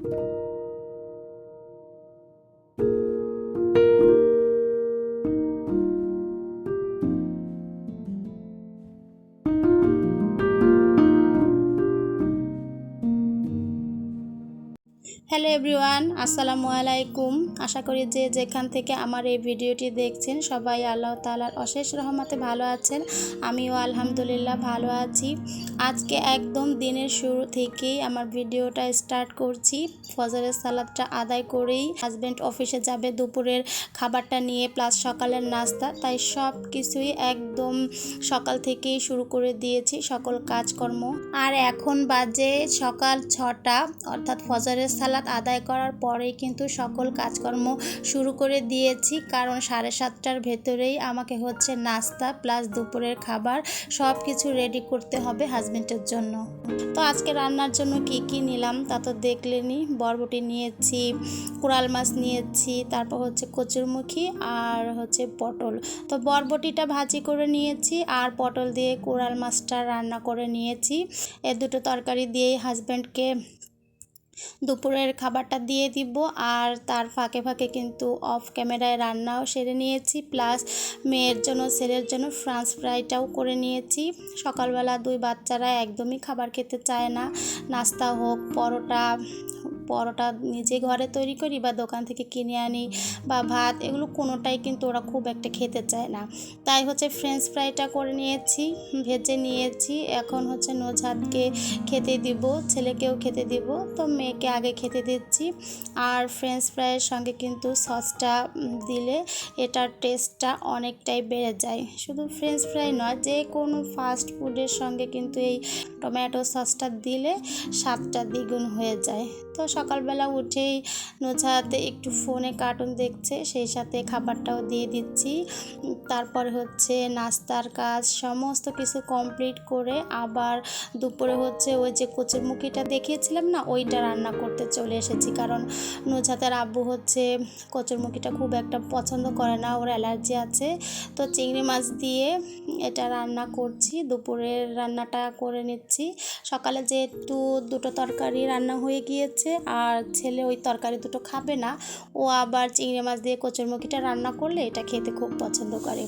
Thank you. Everyone, আসসালামু আলাইকুম। আশা করি যে যেখান থেকে আমার এই ভিডিওটি দেখছেন, সবাই আল্লাহ তালার অশেষ রহমতে ভালো আছেন। আমিও আলহামদুলিল্লাহ ভালো আছি। আজকে একদম দিনের শুরু থেকেই আমার ভিডিওটা স্টার্ট করছি। ফজরের সালাদটা আদায় করেই হাজব্যান্ড অফিসে যাবে দুপুরের খাবারটা নিয়ে, প্লাস সকালের নাস্তা। তাই সব কিছুই একদম সকাল থেকেই শুরু করে দিয়েছি সকল কাজকর্ম। আর এখন বাজে সকাল ছটা, অর্থাৎ ফজরের সালাদ আদায় করার পরেই কিন্তু সকল কাজকর্ম শুরু করে দিয়েছি। কারণ সাড়ে সাতটার ভেতরেই আমাকে হচ্ছে নাস্তা প্লাস দুপুরের খাবার সব কিছু রেডি করতে হবে হাজব্যান্ডের জন্য। তো আজকে রান্নার জন্য কি কি নিলাম তা তো দেখলেনি। বরবটি নিয়েছি, কোরাল মাছ নিয়েছি, তারপর হচ্ছে কচুরমুখী আর হচ্ছে পটল। তো বরবটিটা ভাজি করে নিয়েছি আর পটল দিয়ে কোরাল মাছটা রান্না করে নিয়েছি। এ দুটো তরকারি দিয়েই হাজব্যান্ডকে দুপুরের খাবারটা দিয়ে দিব আর তার ফাঁকে ফাঁকে কিন্তু অফ ক্যামেরায় রান্নাও সেরে নিয়েছি, প্লাস মেয়ের জন্য, ছেলের জন্য ফ্রান্স ফ্রাইটাও করে নিয়েছি। সকালবেলা দুই বাচ্চারা একদমই খাবার খেতে চায় না। নাস্তা হোক, পরোটা পরোটা নিজে ঘরে তৈরি করি বা দোকান থেকে কিনে আনি বা ভাত, এগুলো কোনোটাই কিন্তু ওরা খুব একটা খেতে চায় না। তাই হচ্ছে ফ্রেঞ্চ ফ্রাইটা করে নিয়েছি, ভেজে নিয়েছি। এখন হচ্ছে নোঝাতকে খেতে দিব, ছেলেকেও খেতে দিব, তো মেয়েকে আগে খেতে দিচ্ছি। আর ফ্রেঞ্চ ফ্রাইয়ের সঙ্গে কিন্তু সসটা দিলে এটার টেস্টটা অনেকটাই বেড়ে যায়। শুধু ফ্রেঞ্চ ফ্রাই নয়, যে কোনো ফাস্ট ফুডের সঙ্গে কিন্তু এই টমেটো সসটা দিলে স্বাদটা দ্বিগুণ হয়ে যায়। তো সকালবেলা উঠেই নোছাতে একটু ফোনে কার্টুন দেখছে, সেই সাথে খাবারটাও দিয়ে দিচ্ছি। তারপরে হচ্ছে নাস্তার কাজ, সমস্ত কিছু কমপ্লিট করে আবার দুপুরে হচ্ছে ওই যে কচুরমুখিটা দেখিয়েছিলাম না, ওইটা রান্না করতে চলে এসেছি। কারণ নোঝাতের আব্বু হচ্ছে কচুরমুখিটা খুব একটা পছন্দ করে না, ওর অ্যালার্জি আছে। তো চিংড়ি মাছ দিয়ে এটা রান্না করছি, দুপুরের রান্নাটা করে নিচ্ছি। সকালে যেহেতু দুটো তরকারি রান্না হয়ে গিয়েছে আর ছেলে ওই তরকারি দুটো খাবে না। ও আবার চিংড়ি মাছ দিয়ে কচুরমুখিটা রান্না করলে এটা খেতে খুব পছন্দ করে।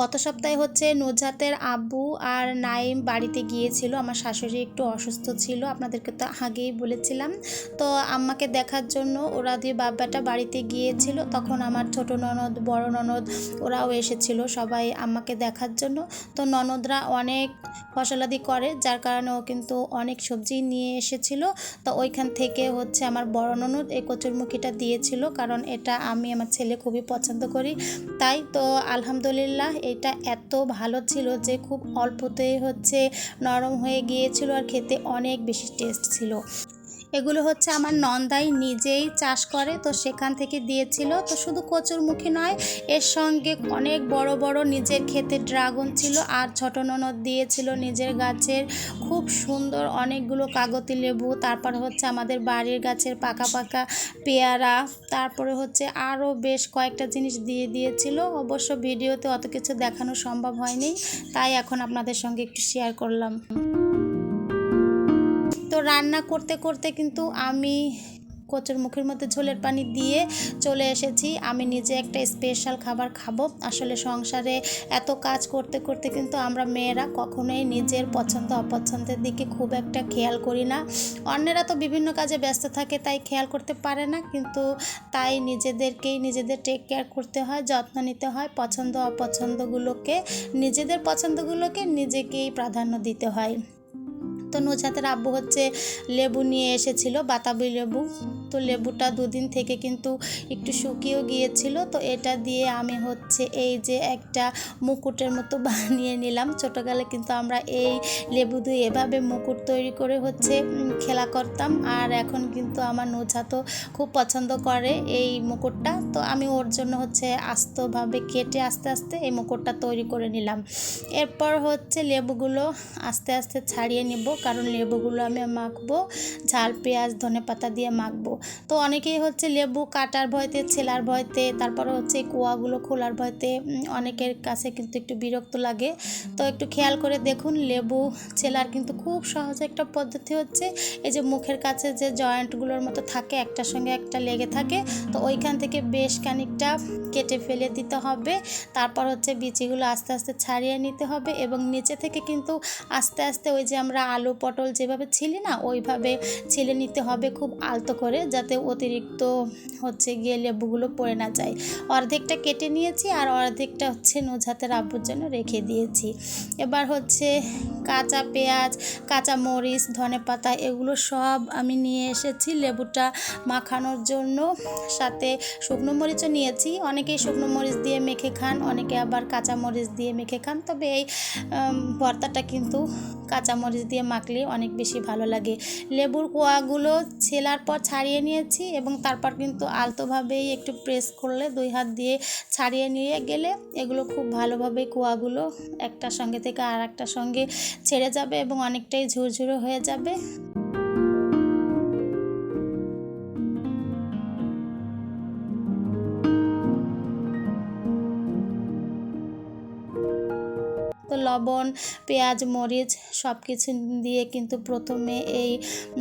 গত সপ্তাহে হচ্ছে নুজাতের আব্বু আর নাইম বাড়িতে গিয়েছিল। আমার শাশুড়ি একটু অসুস্থ ছিল, আপনাদেরকে তো আগেই বলেছিলাম। তো আম্মাকে দেখার জন্য ওরা দিয়ে বাব্বাটা বাড়িতে গিয়েছিল। তখন আমার ছোট ননদ, বড় ননদ, ওরাও এসেছিল সবাই আম্মাকে দেখার জন্য। তো ননদরা অনেক ফসলাদি করে, যার কারণে ও কিন্তু অনেক সবজি নিয়ে এসেছিল। তো ওইখান থেকে হচ্ছে আমার বড় ননদ এই কচুরমুখিটা দিয়েছিল, কারণ এটা আমি আমার ছেলে খুবই পছন্দ করি। তাই তো আলহামদুলিল্লাহ এটা এত ভালো ছিল যে খুব অল্পতেই হচ্ছে নরম হয়ে গিয়েছিল আর খেতে অনেক বেশি টেস্ট ছিল। এগুলো হচ্ছে আমার নন্দাই নিজেই চাষ করে, তো সেখান থেকে দিয়েছিল। তো শুধু কচুরমুখী নয়, এর সঙ্গে অনেক বড় বড় নিজের ক্ষেতে ড্রাগন ছিল আর ছোট ননদ দিয়েছিল নিজের গাছের। খুব সুন্দর অনেকগুলো কাগতি লেবু, তারপর হচ্ছে আমাদের বাড়ির গাছের পাকা পাকা পেয়ারা, তারপরে হচ্ছে আরও বেশ কয়েকটা জিনিস দিয়ে দিয়েছিল। অবশ্য ভিডিওতে অত কিছু দেখানো সম্ভব হয়নি, তাই এখন আপনাদের সঙ্গে একটু শেয়ার করলাম। তো রান্না করতে করতে কিন্তু আমি কচুর মুখের মধ্যে ঝোলের পানি দিয়ে চলে এসেছি। আমি নিজে একটা স্পেশাল খাবার খাব। আসলে সংসারে এত কাজ করতে করতে কিন্তু আমরা মেয়েরা কখনোই নিজের পছন্দ, অপছন্দের দিকে খুব একটা খেয়াল করি না। অন্যেরা তো বিভিন্ন কাজে ব্যস্ত থাকে, তাই খেয়াল করতে পারে না। কিন্তু তাই নিজেদেরকেই নিজেদের টেক কেয়ার করতে হয়, যত্ন নিতে হয়, পছন্দ, অপছন্দগুলোকে, নিজেদের পছন্দগুলোকে নিজেকেই প্রাধান্য দিতে হয়। তো নুজাতের আব্বু হচ্ছে লেবু নিয়ে এসেছিল, বাতাবি লেবু। তো লেবুটা দুদিন থেকে কিন্তু একটু শুকিয়েও গিয়েছিল। তো এটা দিয়ে আমি হচ্ছে এই যে একটা মুকুটের মতো বানিয়ে নিলাম। ছোটোকালে কিন্তু আমরা এই লেবু দিয়ে এভাবে মুকুট তৈরি করে হচ্ছে খেলা করতাম। আর এখন কিন্তু আমার নুজাতও খুব পছন্দ করে এই মুকুটটা। তো আমি ওর জন্য হচ্ছে আস্তভাবে কেটে আস্তে আস্তে এই মুকুটটা তৈরি করে নিলাম। এরপর হচ্ছে লেবুগুলো আস্তে আস্তে ছাড়িয়ে নিব। কারণ লেবুগুলো আমি মাখবো, ঝাল, পেঁয়াজ, ধনে পাতা দিয়ে মাখবো। তো অনেকেই হচ্ছে লেবু কাটার ভয়তে, ছেলার ভয়তে, তারপরে হচ্ছে কুয়াগুলো খোলার ভয়তে অনেকের কাছে কিন্তু একটু বিরক্ত লাগে। তো একটু খেয়াল করে দেখুন, লেবু, ছেলার কিন্তু খুব সহজ একটা পদ্ধতি হচ্ছে। এই যে মুখের কাছে যে জয়েন্টগুলোর মতো থাকে, একটার সঙ্গে একটা লেগে থাকে, তো ওইখান থেকে বেশ খানিকটা কেটে ফেলে দিতে হবে। তারপর হচ্ছে বিচিগুলো আস্তে আস্তে ছাড়িয়ে নিতে হবে এবং নিচে থেকে কিন্তু আস্তে আস্তে ওই যে আমরা আলু পটল যেভাবে ছিলি না, ওইভাবে ছিলে নিতে হবে খুব আলতো করে যাতে অতিরিক্ত হচ্ছে গিয়ে লেবুগুলো পড়ে না যায়। অর্ধেকটা কেটে নিয়েছি আর অর্ধেকটা হচ্ছে নুঝাতের আব্বুর জন্য রেখে দিয়েছি। এবার হচ্ছে কাঁচা পেঁয়াজ, কাঁচা মরিচ, ধনে পাতা এগুলো সব আমি নিয়ে এসেছি লেবুটা মাখানোর জন্য। সাথে শুকনো মরিচও নিয়েছি, অনেকেই শুকনো মরিচ দিয়ে মেখে খান, অনেকে আবার কাঁচা মরিচ দিয়ে মেখে খান। তবে এই ভর্তাটা কিন্তু কাঁচা মরিচ দিয়ে মাখলে অনেক বেশি ভালো লাগে। লেবুর কোয়াগুলো ছেলার পর ছাড়িয়ে নিয়েছি এবং তারপর কিন্তু আলতোভাবেই একটু প্রেস করলে দুই হাত দিয়ে ছাড়িয়ে নিয়ে গেলে এগুলো খুব ভালোভাবে কোয়াগুলো একটা সঙ্গে থেকে আর একটা সঙ্গে ছেড়ে যাবে এবং অনেকটাই ঝুরঝুরে হয়ে যাবে। লবণ, পেঁয়াজ, মরিচ সব কিছু দিয়ে কিন্তু প্রথমে এই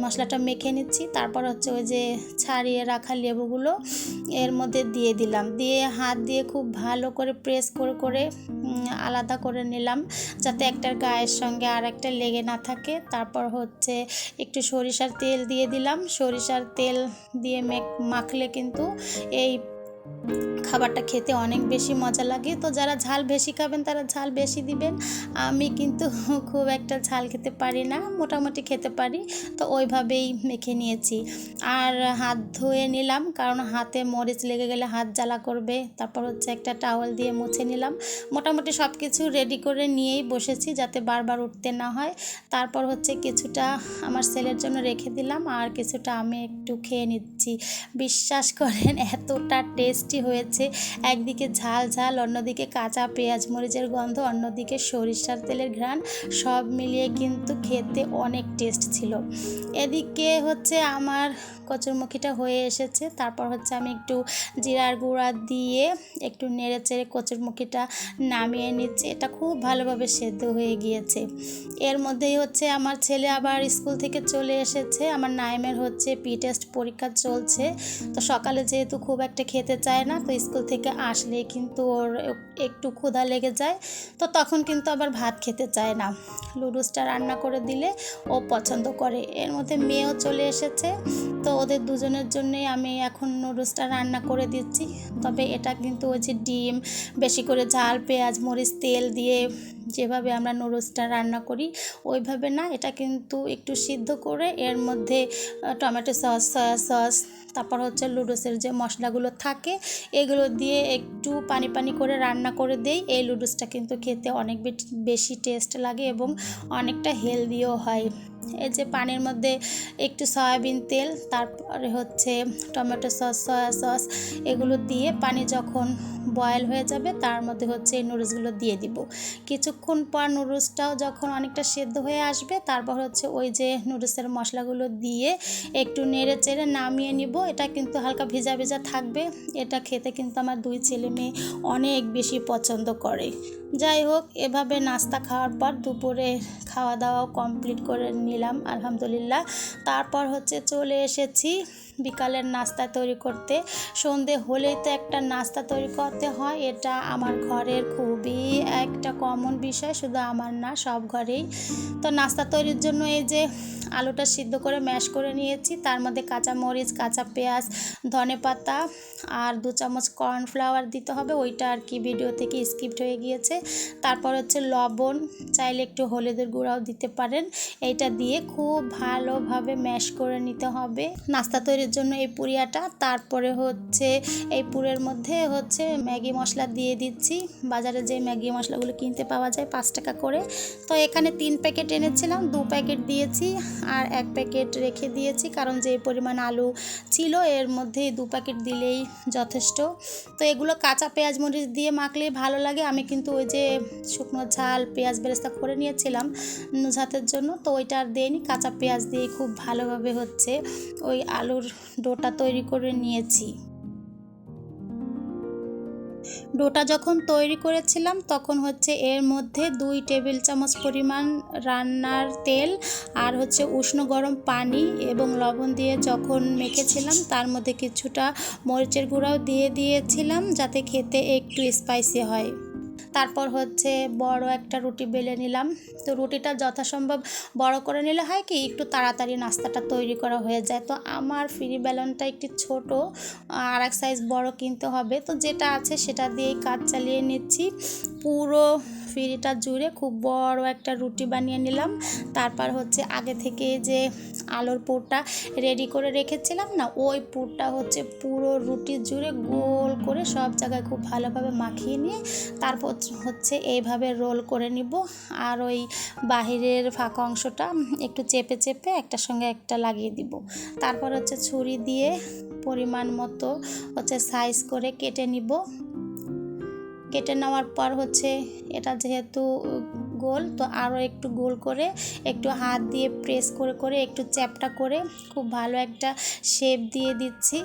মশলাটা মেখে নিচ্ছি। তারপর হচ্ছে ওই যে ছাড়িয়ে রাখা লেবুগুলো এর মধ্যে দিয়ে দিলাম। দিয়ে হাত দিয়ে খুব ভালো করে প্রেস করে করে আলাদা করে নিলাম যাতে একটার গায়ের সঙ্গে আর একটা লেগে না থাকে। তারপর হচ্ছে একটু সরিষার তেল দিয়ে দিলাম। সরিষার তেল দিয়ে মেখ, মাখলে কিন্তু এই খাবারটা খেতে অনেক বেশি মজা লাগে। তো যারা ঝাল বেশি খাবেন, তারা ঝাল বেশি দিবেন। আমি কিন্তু খুব একটা ঝাল খেতে পারি না, মোটামুটি খেতে পারি। তো ওইভাবেই মেখে নিয়েছি। আর হাত ধুয়ে নিলাম, কারণ হাতে মরিচ লেগে গেলে হাত জ্বালা করবে। তারপর হচ্ছে একটা টাওয়াল দিয়ে মুছে নিলাম। মোটামুটি সব কিছু রেডি করে নিয়েই বসেছি, যাতে বারবার উঠতে না হয়। তারপর হচ্ছে কিছুটা আমার ছেলের জন্য রেখে দিলাম। আর কিছুটা আমি একটু খেয়ে নিচ্ছি। বিশ্বাস করেন, এতটা টেস্টি হয়েছে। একদিকে ঝাল ঝাল, অন্যদিকে কাঁচা পেঁয়াজ মরিচের গন্ধ, অন্যদিকে সরিষার তেলের ঘ্রাণ, সব মিলিয়ে কিন্তু খেতে অনেক টেস্ট ছিল। এদিকে হচ্ছে আমার কচুরমুখিটা হয়ে এসেছে। তারপর হচ্ছে আমি একটু জিরার গুঁড়া দিয়ে একটু নেড়ে চেড়ে কচুরমুখিটা নামিয়ে নিচ্ছি। এটা খুব ভালোভাবে সেদ্ধ হয়ে গিয়েছে। এর মধ্যেই হচ্ছে আমার ছেলে আবার স্কুল থেকে চলে এসেছে। আমার নাইমের হচ্ছে পি টেস্ট পরীক্ষা চলছে। তো সকালে যেহেতু খুব একটা খেতে চায় না, তো স্কুল থেকে আসলে কিন্তু ওর একটু ক্ষুধা লেগে যায়, তো তখন কিন্তু আবার ভাত খেতে চায় না। লুডুসটা রান্না করে দিলে ও পছন্দ করে। এর মধ্যে মেয়েও চলে এসেছে, তো ওদের দুজনের জন্যই আমি এখন নুডলসটা রান্না করে দিচ্ছি। তবে এটা কিন্তু ওই যে ডিম, বেশি করে ঝাল, পেঁয়াজ, মরিচ, তেল দিয়ে যেভাবে আমরা নুডলসটা রান্না করি, ওইভাবে না, এটা কিন্তু একটু সিদ্ধ করে এর মধ্যে টমেটো সস সয়া সস তারপর হচ্ছে লুডোসের যে মশলাগুলো থাকে, এগুলো দিয়ে একটু পানি পানি করে রান্না করে দেই। এই লুডুসটা কিন্তু খেতে অনেক বেশি টেস্ট লাগে এবং অনেকটা হেলদিও হয়। এই যে পানির মধ্যে একটু সয়াবিন তেল, তারপরে হচ্ছে টমেটো সস সয়া সস এগুলো দিয়ে পানি যখন বয়েল হয়ে যাবে, তার মধ্যে হচ্ছে এই নুডলসগুলো দিয়ে দিব। কিছুক্ষণ পর নুডলসটাও যখন অনেকটা সেদ্ধ হয়ে আসবে, তারপর হচ্ছে ওই যে নুডলসের মশলাগুলো দিয়ে একটু নেড়ে চেড়ে নামিয়ে নিব। এটা কিন্তু হালকা ভেজা ভেজা থাকবে। এটা খেতে কিন্তু আমার দুই ছেলে মেয়ে অনেক বেশি পছন্দ করে। যাই হোক, এভাবে নাস্তা খাওয়ার পর দুপুরে খাওয়া দাওয়াও কমপ্লিট করে নিলাম, আলহামদুলিল্লাহ। তারপর হচ্ছে চলে এসেছি বিকালের নাস্তা তৈরি করতে। সন্ধে হলেই তো একটা নাস্তা তৈরি করতে হয়। এটা আমার ঘরের খুবই একটা কমন বিষয়, শুধু আমার না, সব ঘরেই। তো নাস্তা তৈরির জন্য এই যে আলুটা সিদ্ধ করে ম্যাশ করে নিয়েছি, তার মধ্যে কাঁচা মরিচ কাঁচা পেঁয়াজ, ধনে পাতা আর দু চামচ কর্নফ্লাওয়ার দিতে হবে। ওইটা আর কি ভিডিও থেকে স্কিপ্ট হয়ে গিয়েছে। তারপর হচ্ছে লবণ, চাইলে একটু হলুদের গুঁড়াও দিতে পারেন। এইটা দিয়ে খুব ভালোভাবে ম্যাশ করে নিতে হবে। নাস্তা তৈরির খিচুড়ির জন্য এই পুরিয়াটা। তারপরে হচ্ছে এই পুরের মধ্যে হচ্ছে ম্যাগি মশলা দিয়ে দিচ্ছি। বাজারে যে ম্যাগি মশলাগুলো কিনতে পাওয়া যায় পাঁচ টাকা করে। তো এখানে তিন প্যাকেট এনেছিলাম, দু প্যাকেট দিয়েছি আর এক প্যাকেট রেখে দিয়েছি কারণ যে পরিমাণ আলু ছিল এর মধ্যে দু প্যাকেট দিলেই যথেষ্ট। তো এগুলো কাঁচা পেঁয়াজ মরিচ দিয়ে মাখলেই ভালো লাগে। আমি কিন্তু ওই যে শুকনো ঝাল, পেঁয়াজ বেরেস্তা করে নিয়েছিলাম নুজাতের জন্য। তো ওইটা আর দিইনি, কাঁচা পেঁয়াজ দিয়ে খুব ভালোভাবে হচ্ছে ওই আলুর ডোটা তৈরি করে নিয়েছি। ডোটা যখন তৈরি করেছিলাম, তখন হচ্ছে এর মধ্যে দুই টেবিল চামচ পরিমাণ রান্নার তেল আর হচ্ছে উষ্ণ গরম পানি এবং লবণ দিয়ে যখন মেখেছিলাম, তার মধ্যে কিছুটা মরিচের গুঁড়াও দিয়ে দিয়েছিলাম যাতে খেতে একটু স্পাইসি হয়। তারপর হচ্ছে বড় একটা রুটি বেলে নিলাম। তো রুটিটা যথাসম্ভব বড় করে নিলে হয় কি, একটু তাড়াতাড়ি নাস্তাটা তৈরি করা হয়ে যায়। তো আমার ফ্রি ব্যালনটা একটি ছোট আর এক সাইজ বড় কিনতে হবে। তো যেটা আছে সেটা দিয়েই কাজ চালিয়ে নিচ্ছি। পুরো ফিরিটা জুড়ে খুব বড় একটা রুটি বানিয়ে নিলাম। তারপর হচ্ছে আগে থেকে যে আলোর পুরটা রেডি করে রেখেছিলাম না, ওই পুরটা হচ্ছে পুরো রুটি জুড়ে গোল করে সব জায়গায় খুব ভালোভাবে মাখিয়ে নিয়ে তারপর হচ্ছে এইভাবে রোল করে নিব। আর ওই বাহিরের ফাঁকা অংশটা একটু চেপে চেপে একটার সঙ্গে একটা লাগিয়ে দিব। তারপর হচ্ছে ছুরি দিয়ে পরিমাণ মতো হচ্ছে সাইজ করে কেটে নিব। কেটে নেওয়ার পর হচ্ছে এটা যেহেতু গোল, তো আরও একটু গোল করে একটু হাত দিয়ে প্রেস করে করে একটু চ্যাপটা করে খুব ভালো একটা শেপ দিয়ে দিচ্ছি।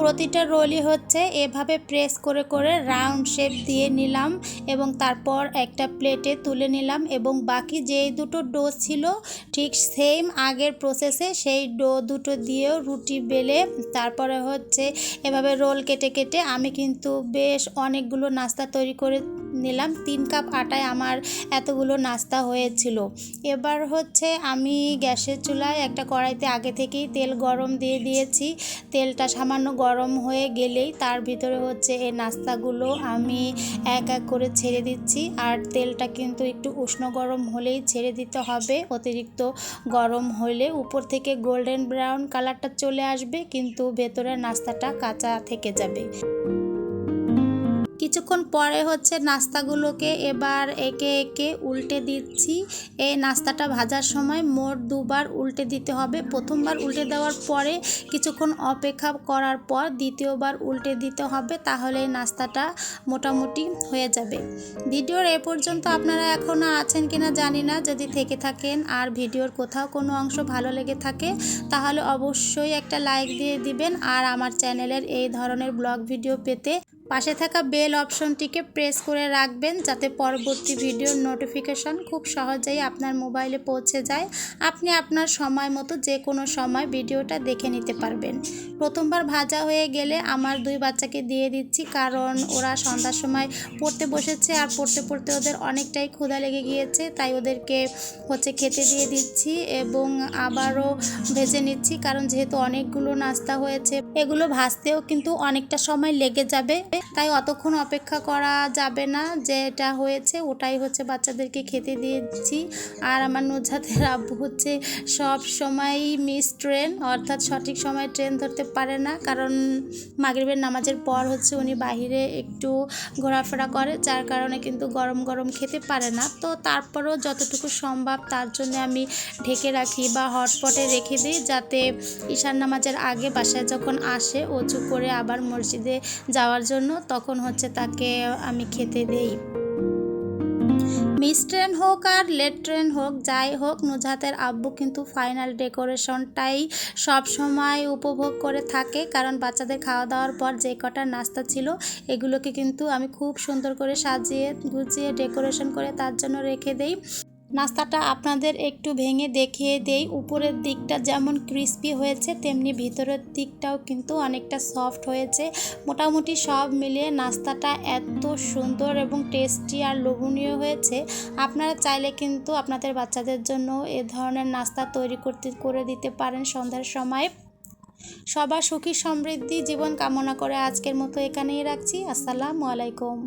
প্রতিটা রোলই হচ্ছে এভাবে প্রেস করে করে রাউন্ড শেপ দিয়ে নিলাম এবং তারপর একটা প্লেটে তুলে নিলাম এবং বাকি যেই দুটো ডো ছিল, ঠিক সেম আগের প্রসেসে সেই ডো দুটো দিয়েও রুটি বেলে তারপরে হচ্ছে এভাবে রোল কেটে কেটে আমি কিন্তু বেশ অনেকগুলো নাস্তা তৈরি করে নিলাম, তিন কাপ আটায় আমার এতগুলো নাস্তা হয়েছিল। এবার হচ্ছে আমি গ্যাসের চুলায় একটা কড়াইতে আগে থেকেই তেল গরম দিয়ে দিয়েছি। তেলটা সামান্য গরম হয়ে গেলেই তার ভিতরে হচ্ছে এই নাস্তাগুলো আমি এক এক করে ছেড়ে দিচ্ছি। আর তেলটা কিন্তু একটু উষ্ণ গরম হলেই ছেড়ে দিতে হবে। অতিরিক্ত গরম হলে উপর থেকে গোল্ডেন ব্রাউন কালারটা চলে আসবে, কিন্তু ভেতরের নাস্তাটা কাঁচা থেকে যাবে। কিছুক্ষণ পরে হচ্ছে নাস্তাগুলোকে এবার একে একে উল্টে দিচ্ছি। এই নাস্তাটা ভাজার সময় মোট দুবার উল্টে দিতে হবে। প্রথমবার উল্টে দেওয়ার পরে কিছুক্ষণ অপেক্ষা করার পর দ্বিতীয়বার উল্টে দিতে হবে, তাহলে নাস্তাটা মোটামুটি হয়ে যাবে। ভিডিওর এ পর্যন্ত আপনারা এখনও আছেন কিনা জানি না, যদি থেকে থাকেন আর ভিডিওর কোথাও কোনো অংশ ভালো লেগে থাকে, তাহলে অবশ্যই একটা লাইক দিয়ে দিবেন। আর আমার চ্যানেলের এই ধরনের ব্লগ ভিডিও পেতে পাশে থাকা বেল অপশনটিকে প্রেস করে রাখবেন যাতে পরবর্তী ভিডিওর নোটিফিকেশান খুব সহজেই আপনার মোবাইলে পৌঁছে যায়। আপনি আপনার সময় মতো যে কোনো সময় ভিডিওটা দেখে নিতে পারবেন। প্রথমবার ভাজা হয়ে গেলে আমার দুই বাচ্চাকে দিয়ে দিচ্ছি কারণ ওরা সন্ধ্যার সময় পড়তে বসেছে আর পড়তে পড়তে ওদের অনেকটাই ক্ষুধা লেগে গিয়েছে, তাই ওদেরকে হচ্ছে খেতে দিয়ে দিচ্ছি এবং আবারও ভেজে নিচ্ছি কারণ যেহেতু অনেকগুলো নাস্তা হয়েছে, এগুলো ভাজতেও কিন্তু অনেকটা সময় লেগে যাবে। তাই অতক্ষণ অপেক্ষা করা যাবে না। যেটা হয়েছে, ওটাই হচ্ছে বাচ্চাদেরকে খেতে দিয়েছি। আর আমার নুজাতের আব্বু হচ্ছে সব সময়ই মিস ট্রেন অর্থাৎ সঠিক সময় ট্রেন ধরতে পারে না। কারণ মাগরিবের নামাজের পর হচ্ছে উনি বাহিরে একটু ঘোরাফেরা করে, যার কারণে কিন্তু গরম গরম খেতে পারে না। তো তারপরেও যতটুকু সম্ভব তার জন্য আমি ঢেকে রাখি বা হটপটে রেখে দিই, যাতে ঈশান নামাজের আগে বাসায় যখন আসে উঁচু করে আবার মসজিদে যাওয়ার জন্য তখন হচ্ছে তাকে আমি খেতে দেই। মিস ট্রেন হোক আর লেট ট্রেন হোক, যাই হোক, নুজাতের আব্বু কিন্তু ফাইনাল ডেকোরেশনটাই সব সময় উপভোগ করে থাকে। কারণ বাচ্চাদের খাওয়া দাওয়ার পর যে কটা নাস্তা ছিল, এগুলোকে কিন্তু আমি খুব সুন্দর করে সাজিয়ে গুছিয়ে ডেকোরেশন করে তার জন্য রেখে দেই। নাস্তাটা আপনাদের একটু ভেঙে দেখিয়ে দেই। উপরের দিকটা যেমন ক্রিস্পি হয়েছে, তেমনি ভিতরের দিকটাও কিন্তু অনেকটা সফট হয়েছে। মোটামুটি সব মিলিয়ে নাস্তাটা এত সুন্দর এবং টেস্টি আর লোভনীয় হয়েছে। আপনারা চাইলে কিন্তু আপনাদের বাচ্চাদের জন্য এ ধরনের নাস্তা তৈরি করতে, করে দিতে পারেন সন্ধ্যার সময়। সবার সুখী সমৃদ্ধি, জীবন কামনা করে আজকের মতো এখানেই রাখছি। আসসালামু আলাইকুম।